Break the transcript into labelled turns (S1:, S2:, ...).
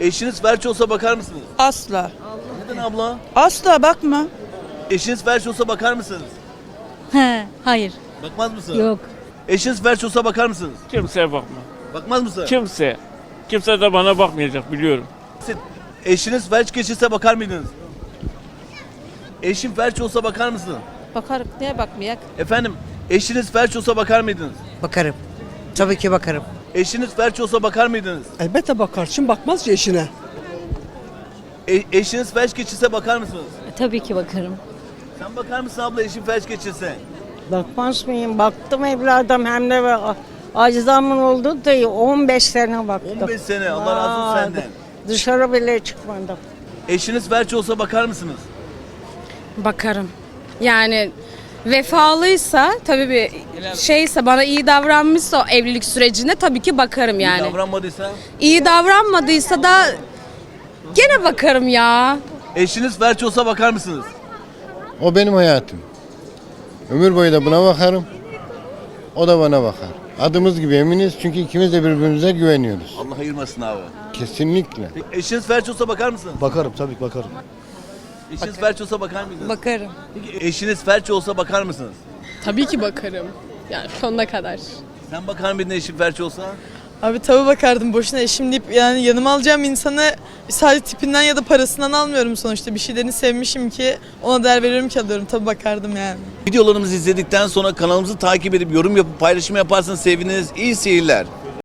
S1: Eşiniz felç olsa bakar mısınız?
S2: Asla.
S1: Neden abla?
S2: Asla bakma.
S1: Eşiniz felç olsa bakar mısınız?
S3: He, hayır.
S1: Bakmaz mısın?
S3: Yok.
S1: Eşiniz felç olsa bakar mısınız?
S4: Kimseye bakma.
S1: Bakmaz mısın?
S4: Kimse. Kimse de bana bakmayacak biliyorum.
S1: Eşiniz felç geçirse bakar mıydınız? Eşim felç olsa bakar mısın?
S5: Bakarık niye bakmayak?
S1: Efendim, eşiniz felç olsa bakar mıydınız?
S6: Bakarım. Tabii ki bakarım.
S1: Eşiniz felç olsa bakar mıydınız?
S7: Elbette bakar. Kim bakmaz ki eşine?
S1: E- eşiniz felç geçirse bakar mısınız?
S3: Tabii ki bakarım.
S1: Sen bakar mısın abla eşin felç geçirse?
S8: Bakmaz mıyım? Baktım evladım hem de ve acizamın oldu da 15 sene baktım.
S1: 15 sene Allah razı olsun
S8: Aa,
S1: senden.
S8: Dışarı bile çıkmadım.
S1: Eşiniz felç olsa bakar mısınız?
S5: Bakarım. Yani vefalıysa tabii bir şeyse bana iyi davranmışsa o evlilik sürecinde tabii ki bakarım yani.
S1: Davranmadıysa?
S5: İyi davranmadıysa da gene bakarım ya.
S1: Eşiniz felç olsa bakar mısınız?
S9: O benim hayatım. Ömür boyu da buna bakarım. O da bana bakar. Adımız gibi eminiz çünkü ikimiz de birbirimize güveniyoruz.
S1: Allah ayırmasın abi.
S9: Kesinlikle.
S1: Peki, eşiniz felç olsa bakar mısınız?
S7: Bakarım tabii ki bakarım.
S1: Eşiniz felç olsa bakar mıydınız?
S2: Bakarım.
S1: Peki eşiniz felç olsa bakar mısınız?
S10: Tabii ki bakarım. Yani sonuna kadar.
S1: Sen bakar mıydın eşin felç olsa?
S2: Abi tabii bakardım boşuna eşim deyip yani yanıma alacağım insanı sadece tipinden ya da parasından almıyorum sonuçta. Bir şeylerini sevmişim ki ona değer veriyorum ki alıyorum. Tabii bakardım yani.
S1: Videolarımızı izledikten sonra kanalımızı takip edip yorum yapıp paylaşım yaparsanız seviniriz. İyi seyirler.